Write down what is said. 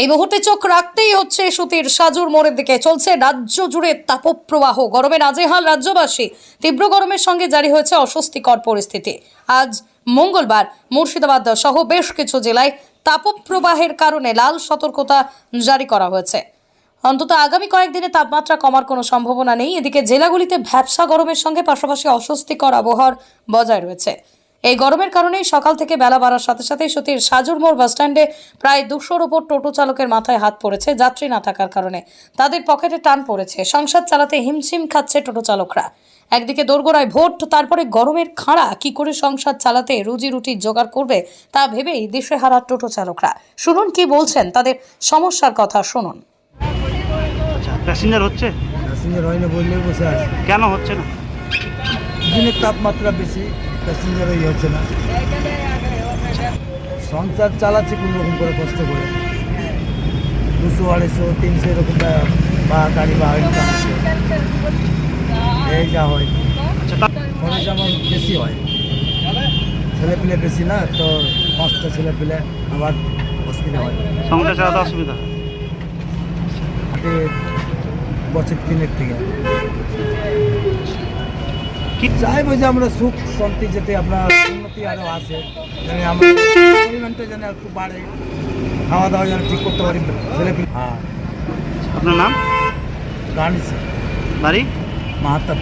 এই মুহূর্তে চোখ রাখতেই হচ্ছে সুতির সাজুর মোড়ের দিকে। চলছে রাজ্য জুড়ে তাপপ্রবাহ। গরমে নাজেহাল রাজ্যবাসী। তীব্র গরমের সঙ্গে জারি হয়েছে অস্বস্তিকর পরিস্থিতি। আজ মঙ্গলবার মুর্শিদাবাদ সহ বেশ কিছু জেলায় তাপপ্রবাহের কারণে লাল সতর্কতা জারি করা হয়েছে। অন্তত আগামী কয়েকদিনে তাপমাত্রা কমার কোনো সম্ভাবনা নেই। এদিকে জেলাগুলিতে ভ্যাবসা গরমের সঙ্গে পাশাপাশি অস্বস্তিকর আবহাওয়ার বজায় রয়েছে। এই গরমের কারণেই সকাল থেকে বেলা বাড়ার সাথে সাথে সতীর সাজুর মোড় বাসস্ট্যান্ডে প্রায় দুশোর ওপর টোটো চালকের মাথায় হাত পড়েছে যাত্রী না থাকার কারণে। তাদের পকেটে টান পড়েছে। সংসার চালাতে হিমশিম খাচ্ছে টোটো চালকরা। একদিকে দোরগোড়ায় ভোট তারপরে গরমের খাঁড়া। কি করে সংসার চালাতে রুজি রুটি জোগাড় করবে তা ভেবেই দেশে হারা টোটো চালকরা। শুনুন কি বলছেন তাদের সমস্যার কথা শুনুন। আচ্ছা প্যাসেঞ্জার হচ্ছে? প্যাসেঞ্জার হয় না বললেও বসে আছে। কেন হচ্ছে না? দিনের তাপমাত্রা বেশি প্যাসেঞ্জার ওই হচ্ছে না। সংসার চালাচ্ছে কোনো রকম করে কষ্ট করে। দুশো আড়াইশো তিনশো এরকম বা- গাড়ি বা ইনকাম এই যা হয়। আচ্ছা খরচ আমার বেশি হয়। ছেলে পেলে বেশি না তো পাঁচটা ছেলে পেলে আবার অসুবিধা হয়। সংসার চালাতে অসুবিধা? বছর তিনের থেকে। কি চাইব যে আমরা সুখ শান্তি যাতে আপনার উন্নতি আরও আসে যেন আমরা পরিমাণটা যেন একটু বাড়ে। খাওয়া দাওয়া যেন ঠিক করতে পারি ছেলে হ্যাঁ। আপনার নাম? গান বাড়ি? মাহাতাব।